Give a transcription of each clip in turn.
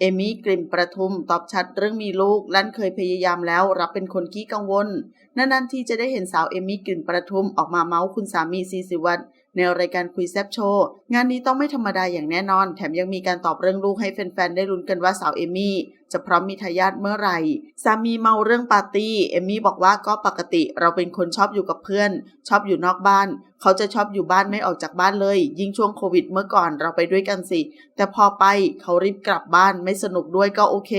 เอมี่กลิ่มประทุมตอบชัดเรื่องมีลูกลั่นเคยพยายามแล้ว รับเป็นคนขี้กังวลนานๆที่จะได้เห็นสาวเอมี่กลิ่นประทุมออกมาเมาส์คุณสามีซีสิวัตรในรายการคุยแซบโชว์ งานนี้ต้องไม่ธรรมดาอย่างแน่นอน แถมยังมีการตอบเรื่องลูกให้แฟนๆ ได้ลุ้นกันว่าสาวเอมี่จะพร้อมมีทายาทเมื่อไหร่ สามีเมาเรื่องปาร์ตี้ เอมี่บอกว่าก็ปกติเราเป็นคนชอบอยู่กับเพื่อน ชอบอยู่นอกบ้าน เขาจะชอบอยู่บ้านไม่ออกจากบ้านเลย ยิ่งช่วงโควิดเมื่อก่อนเราไปด้วยกันสิ แต่พอไปเขารีบกลับบ้านไม่สนุกด้วยก็โอเค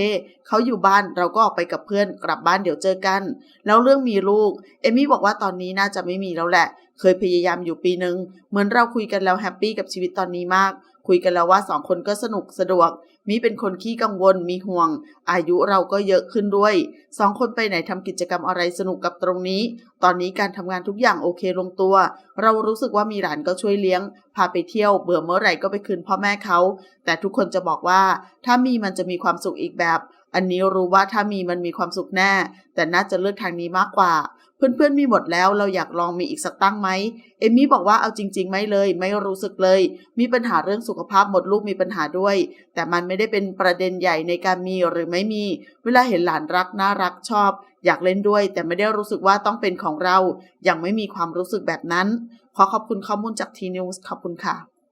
เขาอยู่บ้านเราก็ออกไปกับเพื่อนกลับบ้านเดี๋ยวเจอกัน แล้วเรื่องมีลูก เอมี่บอกว่าตอนนี้น่าจะไม่มีแล้วแหละ เคยพยายามอยู่ปีหนึ่งเหมือนเราคุยกันแล้วแฮปปี้กับชีวิตตอนนี้มาก คุยกันแล้วว่าสองคนก็สนุกสะดวก มีเป็นคนขี้กังวล มีห่วง อายุเราก็เยอะขึ้นด้วยสองคนไปไหนทำกิจกรรมอะไรสนุกกับตรงนี้ ตอนนี้การทำงานทุกอย่างโอเคลงตัว เรารู้สึกว่ามีหลานก็ช่วยเลี้ยง พาไปเที่ยว เบื่อเมื่อไหร่ก็ไปคืนพ่อแม่เขา แต่ทุกคนจะบอกว่า ถ้ามีมันจะมีความสุขอีกแบบอันนี้รู้ว่าถ้ามีมันมีความสุขแน่ แต่น่าจะเลือกทางนี้มากกว่า เพื่อนๆมีหมดแล้วเราอยากลองมีอีกสักตั้งไหมเอมี่บอกว่าเอาจริง ๆ ไม่เลย ไม่รู้สึกเลย มีปัญหาเรื่องสุขภาพหมดลูกมีปัญหาด้วย แต่มันไม่ได้เป็นประเด็นใหญ่ในการมีหรือไม่มี เวลาเห็นหลานรักน่ารักชอบ อยากเล่นด้วย แต่ไม่ได้รู้สึกว่าต้องเป็นของเรา ยังไม่มีความรู้สึกแบบนั้น ขอขอบคุณข้อมูลจากทีนิวส์ขอบคุณค่ะ